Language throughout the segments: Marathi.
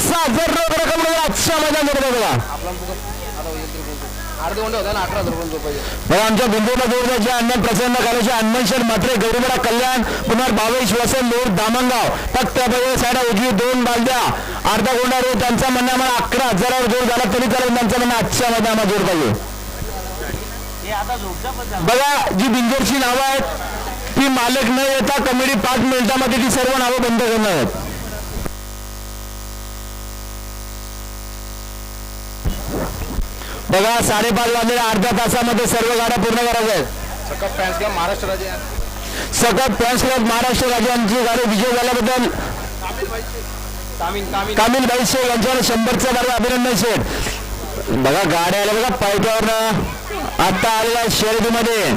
सात हजार आजच्या मैदानामध्ये बघा. आमच्या बिंदूला जोडण्याचे प्रसन्न करायचे हनुमान मात्रे गौरीबडा कल्याण कुमार भावेश वसन लोर दामणगाव. फक्त साडा उजवी दोन बालद्या. अर्धा गोंडा रोड त्यांचा म्हणणं आम्हाला अकरा हजारावर जोर झाला तरी चालेल त्यांचं म्हणणं आजच्या मध्ये आम्हाला जोर पाहिजे बघा जी बिंजोरची नावं आहेत ती मालक न येता कमिटी पाच मिनिटामध्ये ती सर्व नावं बंद करणार आहेत. बघा साडेपाच वाजलेल्या अर्ध्या तासामध्ये सर्व गाड्या पूर्ण करायच्या आहेत. सकप फॅन्स का महाराष्ट्र राज्य सकट फॅन्स क्लब महाराष्ट्र राज्यांची गाडी विजय झाल्याबद्दल कामिल भाई शेख यांच्यावर शंभरचं गाडी अभिनंदन शेठ. बघा गाड्या आल्या बघा पायथ्यावर आता आलेल्या शर्यतीमध्ये.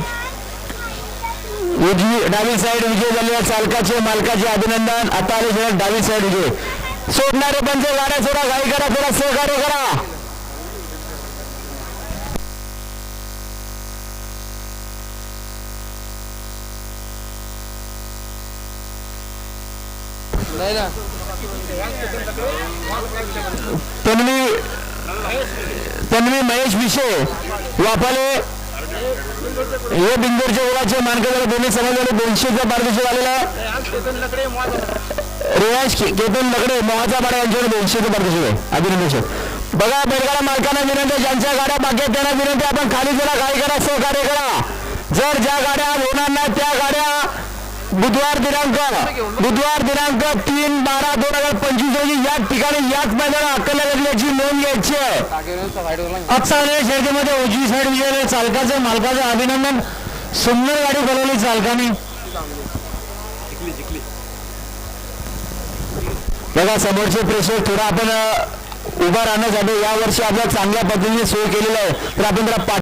उजवी डावी साईड विजय झालेल्या चालकाचे मालकाचे अभिनंदन. आता आले डावी साईड विजय. सोडणारे पंच गाड्या सोडा गाई करा थोडा सहकार्य करा. नाही ना. तन्वी तन्वी महेश विषय वापाले हे बिंदूरच्या ओळाचे मानकरी दोन्ही समाजाने दोनशेचा पारितोषिक आलेला रियाज केतन लकडे मोहाचा पाडा यांच्याकडे दोनशेचा पारितोषिक आहे अभिनंदन बघा बैलगाडा मालकांना विनंती ज्यांच्या गाड्या बाकी आहेत त्यांना विनंती आपण खाली जरा काय करा सहकार्य करा. जर ज्या गाड्या होणार नाही त्या बुधवार दिनांक बुधवार दिनांक तीन बारा दोन हजार पंचवीस रोजी याच ठिकाणी याच मैदानात अक्कल लागल्याची नोंद घ्यायची आहे. टाकेवर आलेल्या शर्यतीमध्ये उजवी साईड विजय चालकाचं मालकाचं अभिनंदन. सुंदर गाडी बनवली चालकाने. बघा समोरचे प्रेक्षक थोडा आपण उभा राहण्यासाठी यावर्षी आपल्या चांगल्या पद्धतीने सोय केलेली आहे. तर आपण जरा